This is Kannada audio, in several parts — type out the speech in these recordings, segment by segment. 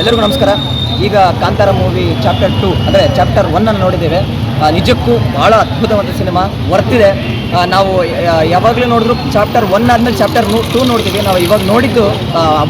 ಎಲ್ಲರಿಗೂ ನಮಸ್ಕಾರ. ಈಗ ಕಾಂತಾರ ಮೂವಿ ಚಾಪ್ಟರ್ ಟು ಅಂದರೆ ಚಾಪ್ಟರ್ ಒನ್ನನ್ನು ನೋಡಿದ್ದೇವೆ. ನಿಜಕ್ಕೂ ಭಾಳ ಅದ್ಭುತವಾದ ಸಿನಿಮಾ ವರ್ತಿದೆ ನಾವು ಯಾವಾಗಲೂ ನೋಡಿದ್ರು ಚಾಪ್ಟರ್ ಒನ್ ಆದಮೇಲೆ ಚಾಪ್ಟರ್ ಟೂ ನೋಡ್ತೀವಿ. ನಾವು ಇವಾಗ ನೋಡಿದ್ದು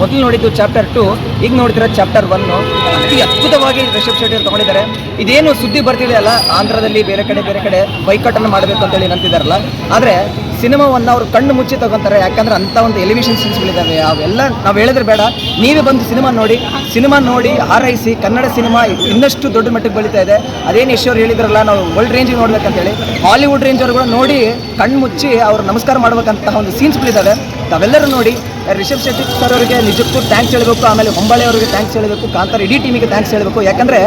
ಮೊದಲು ನೋಡಿದ್ದು ಚಾಪ್ಟರ್ ಟು ಈಗ ನೋಡ್ತಿರೋ ಚಾಪ್ಟರ್ ಒನ್ನು ಅತಿ ಅದ್ಭುತವಾಗಿ ರಿಷಬ್ ಶೆಟ್ಟಿ ಅವರು ತಗೊಂಡಿದ್ದಾರೆ. ಇದೇನು ಸುದ್ದಿ ಬರ್ತಿದೆ ಅಲ್ಲ? ಆಂಧ್ರದಲ್ಲಿ ಬೇರೆ ಕಡೆ ಬೇರೆ ಕಡೆ ಬೈಕಟ್ಟನ್ನು ಮಾಡಬೇಕು ಅಂತೇಳಿ ನಂತಿದ್ದಾರಲ್ಲ ಆದರೆ ಸಿನಿಮಾವನ್ನು ಅವರು ಕಣ್ಣು ಮುಚ್ಚಿ ತಗೊಂತಾರೆ. ಯಾಕಂದ್ರೆ ಅಂತ ಒಂದು ಎಲಿವೇಶನ್ ಸೀನ್ಸ್ಗಳಿದ್ದಾವೆ ಅವೆಲ್ಲ ನಾವು ಹೇಳಿದ್ರೆ ಬೇಡ. ನೀವೇ ಬಂದು ಸಿನಿಮಾ ನೋಡಿ. ಸಿನಿಮಾ ನೋಡಿ, ಹಾರೈಸಿ. ಕನ್ನಡ ಸಿನಿಮಾ ಇನ್ನಷ್ಟು ದೊಡ್ಡ ಮಟ್ಟಕ್ಕೆ ಬೆಳೀತಾ ಇದೆ. ಅದೇನು ಯಶೋರ್ ಹೇಳಿದ್ರಲ್ಲ? ನಾವು ವರ್ಲ್ಡ್ ರೇಂಜಿಗೆ ನೋಡ್ಬೇಕಂತೇಳಿ. ಹಾಲಿವುಡ್ ರೇಂಜ್ ಅವ್ರು ಕೂಡ ನೋಡಿ ಕಣ್ಣು ಮುಚ್ಚಿ ಅವ್ರು ನಮಸ್ಕಾರ ಮಾಡ್ಬೇಕಂತಹ ಒಂದು ಸೀನ್ಸ್ಗಳಿದ್ದಾವೆ ತಾವೆಲ್ಲರೂ ನೋಡಿ ರಿಷಬ್ ಶೆಟ್ಟಿ ಸರ್ ಅವರಿಗೆ ನಿಜಕ್ಕೂ ಥ್ಯಾಂಕ್ಸ್ ಹೇಳಬೇಕು ಆಮೇಲೆ ಹೊಂಬಳೆ ಅವರಿಗೆ ಥ್ಯಾಂಕ್ಸ್ ಹೇಳಬೇಕು ಕಾಂತಾರ ಇಡೀ ಟೀಮಿಗೆ ಥ್ಯಾಂಕ್ಸ್ ಹೇಳಬೇಕು. ಯಾಕಂದರೆ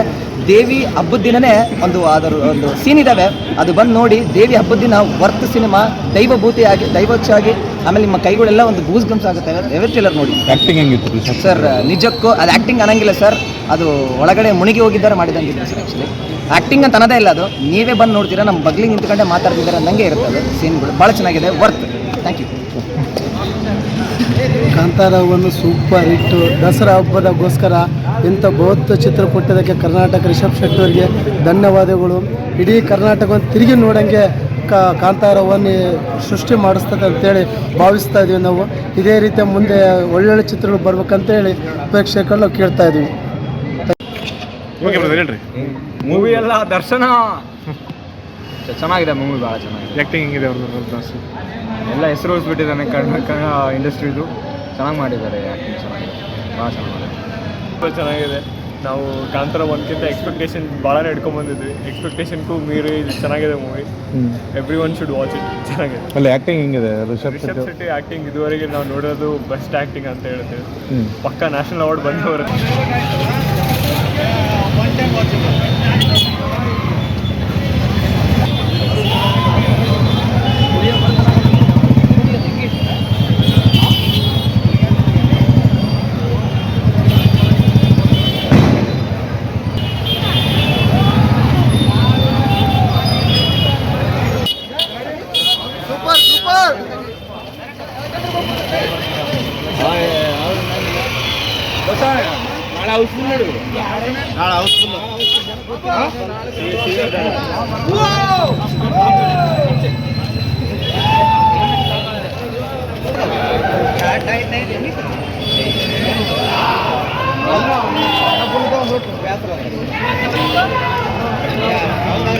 ದೇವಿ ಹಬ್ಬದ ದಿನನೇ ಒಂದು ಅದರ ಒಂದು ಸೀನ್ ಇದ್ದಾವೆ ಅದು ಬಂದು ನೋಡಿ ದೇವಿ ಹಬ್ಬದ ದಿನ ವರ್ತ್ ಸಿನಿಮಾ ದೈವಭೂತಿಯಾಗಿ ದೈವಚ್ಚಾಗಿ ಆಮೇಲೆ ನಿಮ್ಮ ಕೈಗಳೆಲ್ಲ ಒಂದು ಗೂಸ್ ಗಮ್ಸ್ ಆಗುತ್ತೆ ಎವರ್ ನೋಡಿ. ಆ್ಯಕ್ಟಿಂಗ್ ಹೆಂಗಿತ್ತು ಸರ್ ನಿಜಕ್ಕೂ ಅದು ಆ್ಯಕ್ಟಿಂಗ್ ಅನ್ನಂಗಿಲ್ಲ ಸರ್ ಅದು ಒಳಗಡೆ ಮುಳುಗಿ ಹೋಗಿದ್ದಾರೆ ಮಾಡಿದಂಗಿಲ್ಲ ಸರ್ ಆ್ಯಕ್ಚುಲಿ ಆ್ಯಕ್ಟಿಂಗ್ ಅಂತ ಅನ್ನೋದೇ ಇಲ್ಲ ಅದು. ನೀವೇ ಬಂದು ನೋಡ್ತೀರಾ ನಮ್ಮ ಬಗ್ಲಿಂಗ್ ನಿಂತ್ಕೊಂಡೆ ಮಾತಾಡ್ತಿದ್ದಾರೆ ಅನ್ನಂಗೆ ಇರುತ್ತೆ ಅದು. ಸೀನ್ಗಳು ಭಾಳ ಚೆನ್ನಾಗಿದೆ. ವರ್ತ್ ಥ್ಯಾಂಕ್ ಯು ಕಾಂತಾರವನ್ನು ಸೂಪರ್ ಹಿಟ್ಟು. ದಸರಾ ಹಬ್ಬದಗೋಸ್ಕರ ಇಂಥ ಬೃಹತ್ ಚಿತ್ರ ಕೊಟ್ಟಿದ್ದಕ್ಕೆ ಕರ್ನಾಟಕ ರಿಷಬ್ ಶೆಟ್ಟಿ ಅವರಿಗೆ ಧನ್ಯವಾದಗಳು. ಇಡೀ ಕರ್ನಾಟಕವನ್ನು ತಿರುಗಿ ನೋಡೋಂಗೆ ಕ ಕಾಂತಾರವನ್ನು ಸೃಷ್ಟಿ ಮಾಡಿಸ್ತದೆ ಅಂತೇಳಿ ಭಾವಿಸ್ತಾ ಇದ್ದೀವಿ ನಾವು. ಇದೇ ರೀತಿಯ ಮುಂದೆ ಒಳ್ಳೊಳ್ಳೆ ಚಿತ್ರಗಳು ಬರ್ಬೇಕಂತೇಳಿ ಹೇಳಿ ನಾವು ಕೇಳ್ತಾ ಇದ್ದೀವಿ. ಓಕೆ ಬ್ರದರ್ ಹೇಳ್ರಿ. ಮೂವಿ ಎಲ್ಲ ದರ್ಶನ. ಚೆನ್ನಾಗಿದೆ ಮೂವಿ ಭಾಳ ಚೆನ್ನಾಗಿದೆ. ಆ್ಯಕ್ಟಿಂಗ್ ಹೆಂಗಿದೆ ಅವ್ರದ್ದು ಎಲ್ಲ ಹೆಸರು ಉಳಿಸ್ಬಿಟ್ಟಿದ್ದಾನೆ ಕನ್ನಡ ಕನ್ನಡ ಇಂಡಸ್ಟ್ರಿದು. ಚೆನ್ನಾಗಿ ಮಾಡಿದ್ದಾರೆ ಆ್ಯಕ್ಟಿಂಗ್ ಚೆನ್ನಾಗಿದೆ ಭಾಳ ಚೆನ್ನಾಗಿದೆ. ತುಂಬ ಚೆನ್ನಾಗಿದೆ. ನಾವು ಕಾಂತರ ಒನ್ಗಿಂತ ಎಕ್ಸ್ಪೆಕ್ಟೇಷನ್ ಭಾಳನೇ ಇಟ್ಕೊಂಡ್ ಬಂದಿದ್ವಿ ಎಕ್ಸ್ಪೆಕ್ಟೇಷನ್ಗೂ ಮೀರಿ ಇದು ಚೆನ್ನಾಗಿದೆ movie every one should watch it ಚೆನ್ನಾಗಿದೆ. ಅಲ್ಲಿ ಹಿಂಗಿದೆ ಹೆಂಗಿದೆ? ರಿಷಬ್ ಶೆಟ್ಟಿ ಶೆಟ್ಟಿ ಆ್ಯಕ್ಟಿಂಗ್ ಇದುವರೆಗೆ ನಾವು ನೋಡೋದು ಬೆಸ್ಟ್ ಆ್ಯಕ್ಟಿಂಗ್ ಅಂತ ಹೇಳ್ತೇವೆ. ಪಕ್ಕ ನ್ಯಾಷನಲ್ ಅವಾರ್ಡ್ ಬಂದವರು. హౌస్ఫుల్ హౌస్ఫుల్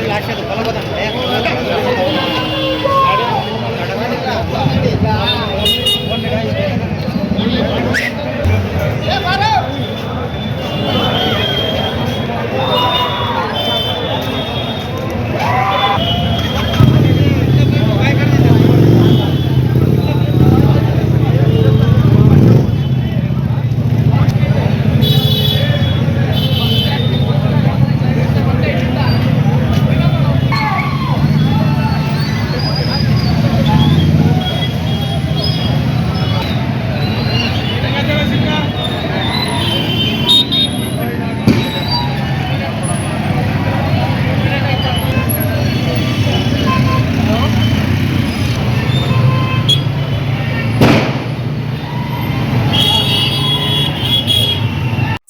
లక్షలు కొలబోదండి